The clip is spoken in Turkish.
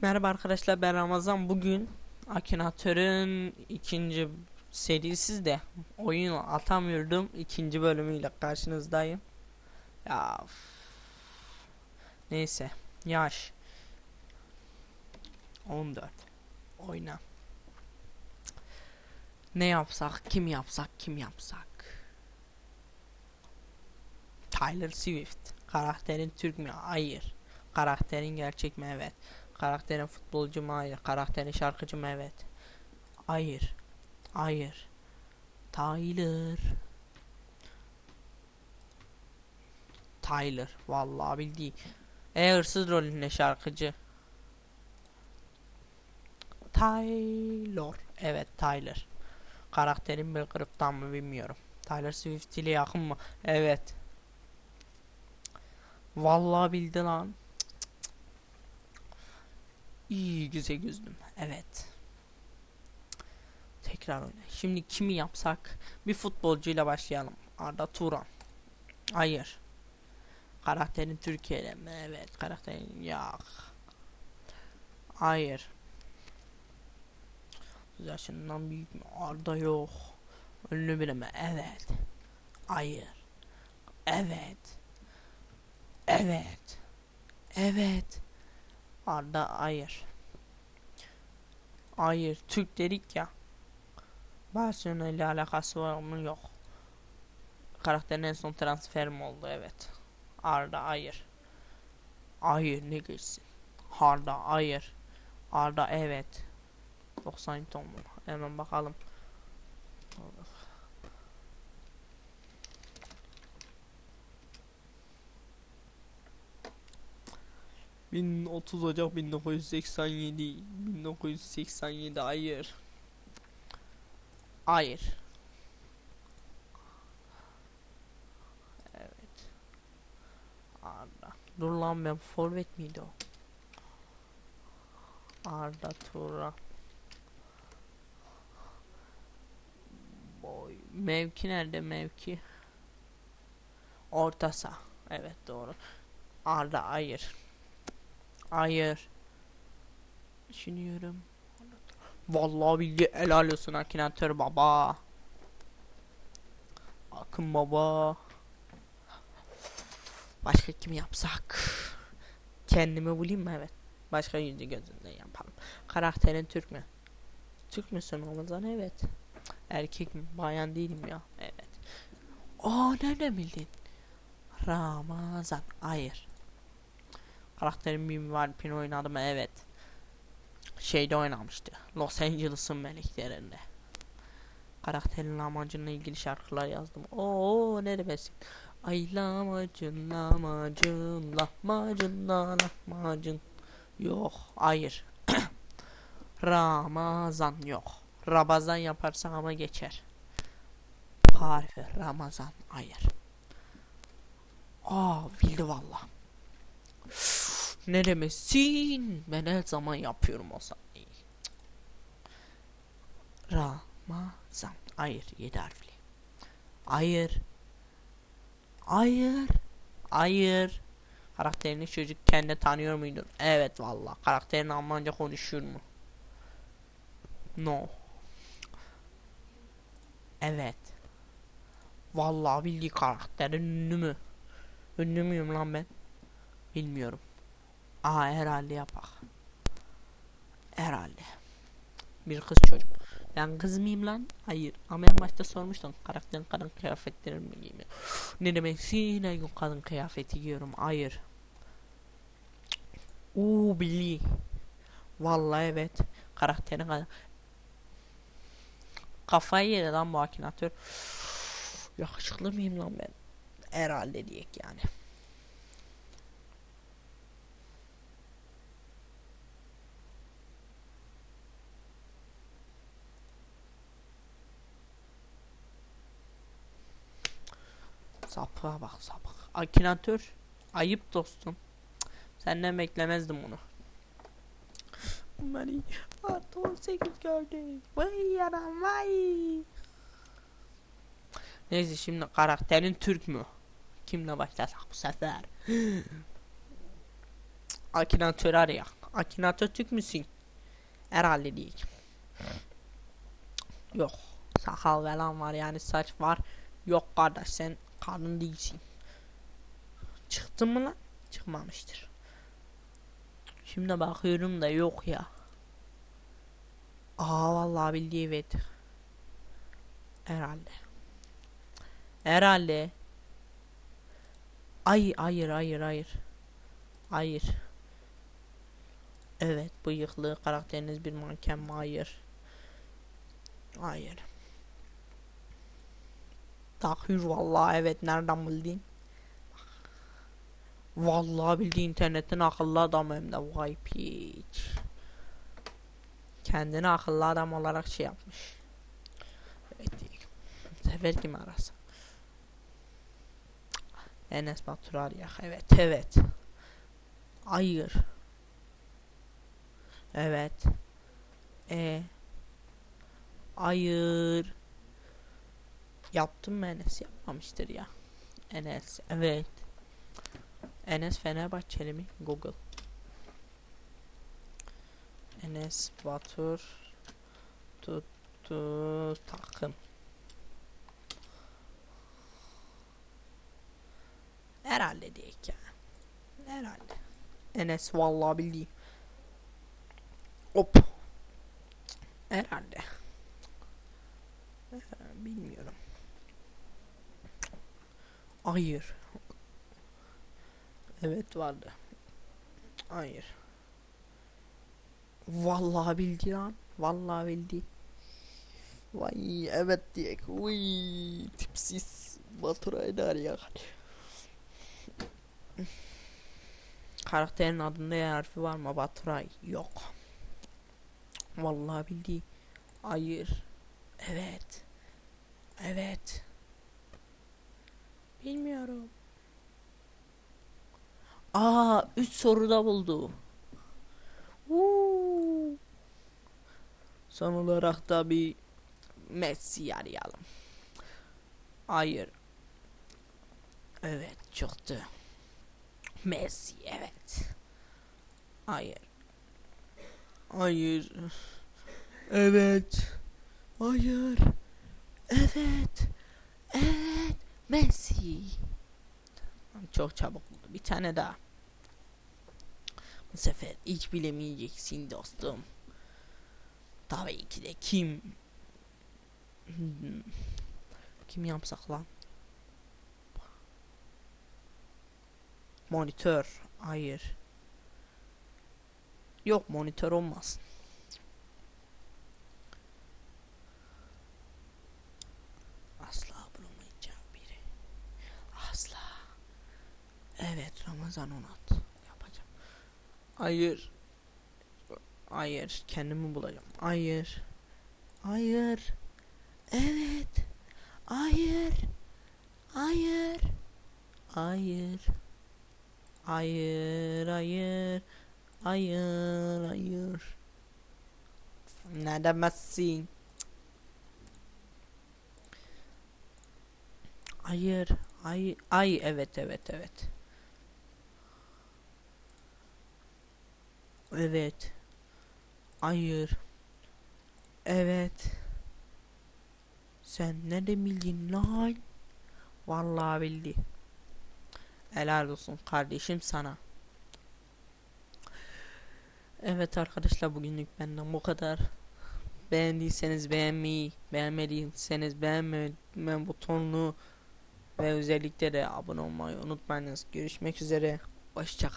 Merhaba arkadaşlar ben Ramazan. Bugün Akinator'un ikinci serisi de oyunu atamıyordum. İkinci bölümüyle karşınızdayım. Ya neyse yaş. 14 oyna. Ne yapsak kim yapsak kim yapsak? Tyler Swift karakterin Türk mü? Hayır. Karakterin gerçek mi? Evet Karakterin futbolcu mu? Hayır. Karakterin şarkıcı mı? Evet. Hayır. Hayır. Tyler. Tyler. Vallahi bildiği. E hırsız rolünde şarkıcı. Tyler. Evet Tyler. Karakterin bir kırıktan mı bilmiyorum. Tyler Swift ile yakın mı? Evet. Vallahi bildi lan. İyi güzel güzdüm. Evet. Tekrar oyna. Şimdi kimi yapsak? Bir futbolcuyla başlayalım. Arda Turan. Hayır. Karakterin Türkiye'de mi? Evet. Karakterin ya. Hayır. Yaşından büyük mü? Arda yok. Ünlü biri mi? Evet. Hayır. Evet. Evet. Evet. Arda hayır. Hayır. Türk dedik ya. Barcelona ile alakası var mı? Yok. Karakterin en son transfer mi oldu? Evet. Arda hayır. Hayır ne geçsin. Arda hayır. Arda evet. 90 ton mu? Hemen bakalım. 1030 Ocak 1987 1987 hayır. Hayır. Evet. Arda. Dur lan ben forvet miydi o? Arda Turan. Boy Mevki nerede mevki? Orta saha. Evet doğru. Arda hayır Hayır. Düşünüyorum. Vallahi bilgi helal olsun Akinator baba. Akın baba. Başka kim yapsak? Kendimi bulayım mı? Evet. Başka yüzü gözünden yapalım. Karakterin Türk mü? Türk müsün Ramazan? Evet. Erkek mi? Bayan değilim ya. Evet. Aa nereden bildin? Ramazan. Hayır. Karakterin bir var pin oynadı mı? Evet. Şeyde oynamıştı. Los Angeles'ın meleklerinde. Karakterin amacına ilgili şarkılar yazdım. Oo ne demesin. Ay lahmacun lahmacun lahmacun la lahmacun. Yok hayır. Ramazan yok. Rabazan yaparsan ama geçer. Tarifi Ramazan hayır. Aa bildi valla. Ne demesin? Ben her zaman yapıyorum o sahneyi. Ramazan. Hayır. Yedi harfli. Hayır. Hayır. Hayır. Karakterini çocuk kendi tanıyor muydun? Evet valla. Karakterin Almanca konuşuyor mu? No. Evet. Vallahi bildiği karakterin ünlü mü? Ünlü müyüm lan ben? Bilmiyorum. Aa herhalde yapak. Herhalde. Bir kız çocuk. Ben kız mıyım lan? Hayır. Ama en başta sormuştum. Karakterin kadın kıyafetlerini mi giymiyor? ne demek? Yine gün kadın kıyafeti giyiyorum. Hayır. Uuu Billy. Vallahi evet. Karakterin kadın. Kafayı yedi lan bu akinatör. Yakışıklı mıyım lan ben? Herhalde diyek yani. Sapığa bak sapık. Akinator. Ayıp dostum. Senden beklemezdim bunu. Beni artı 18 gördü. Vay yaram vay. Neyse şimdi karakterin Türk mü? Kimle başlasak bu sefer? Akinator arayak. Akinator Türk müsün? Herhalde değil. Yok. Sakal falan var yani saç var. Yok kardeş sen kadın değilsin. Çıktı mı lan? Çıkmamıştır. Şimdi bakıyorum da yok ya. Aa vallahi bildiği evet. Herhalde. Herhalde. Ay hayır hayır hayır. Hayır. Evet bıyıklı karakteriniz bir manken mi? Hayır. Hayır. Tahir vallahi evet nereden bildin? Vallahi bildi internetin akıllı adam hem de vay piç. Kendini akıllı adam olarak şey yapmış. Evet değil. Sefer kim arasın? Enes Batur arayak. Evet evet. Hayır. Evet. E. Hayır. Yaptım mı Enes? Yapmamıştır ya. Enes. Evet. Enes Fenerbahçeli mi? Google. Enes Batur tuttu takım. Herhalde diyek ya. Herhalde. Enes vallahi bildiğim. Hop. Herhalde. Bilmiyorum. Hayır. Evet vardı. Hayır. Vallahi bildi lan. Vallahi bildi. Vay evet diye. Uy tipsiz. Baturay'ı da arayak. Karakterin adında yer harfi var mı? Baturay. Yok. Vallahi bildi. Hayır. Evet. Evet. Bilmiyorum. Aa, 3 soruda buldu. Uuu. Son olarak da bir Messi arayalım. Hayır. Evet çıktı. Messi evet. Hayır. Hayır. Evet. Hayır. Evet. Evet. Messi. Çok çabuk buldu. Bir tane daha. Bu sefer hiç bilemeyeceksin dostum. Tabii ki de kim? Hmm. Kim yapsak lan? Monitör. Hayır. Yok monitör olmaz. Asla bulamayacağım biri. Asla. Evet Ramazan Onat. Yapacağım. Hayır. Hayır. Kendimi bulacağım. Hayır. Hayır. Evet. Hayır. Hayır. Hayır. Hayır, hayır. Hayır, hayır. Ne demezsin? Hayır, ay, ay, evet, evet, evet. Evet. Hayır. Evet. Sen ne de bildin lan? Vallahi bildi. Helal olsun kardeşim sana. Evet arkadaşlar bugünlük benden bu kadar. Beğendiyseniz beğenmeyi, beğenmediyseniz beğenme butonunu ve özellikle de abone olmayı unutmayınız. Görüşmek üzere. Hoşçakalın.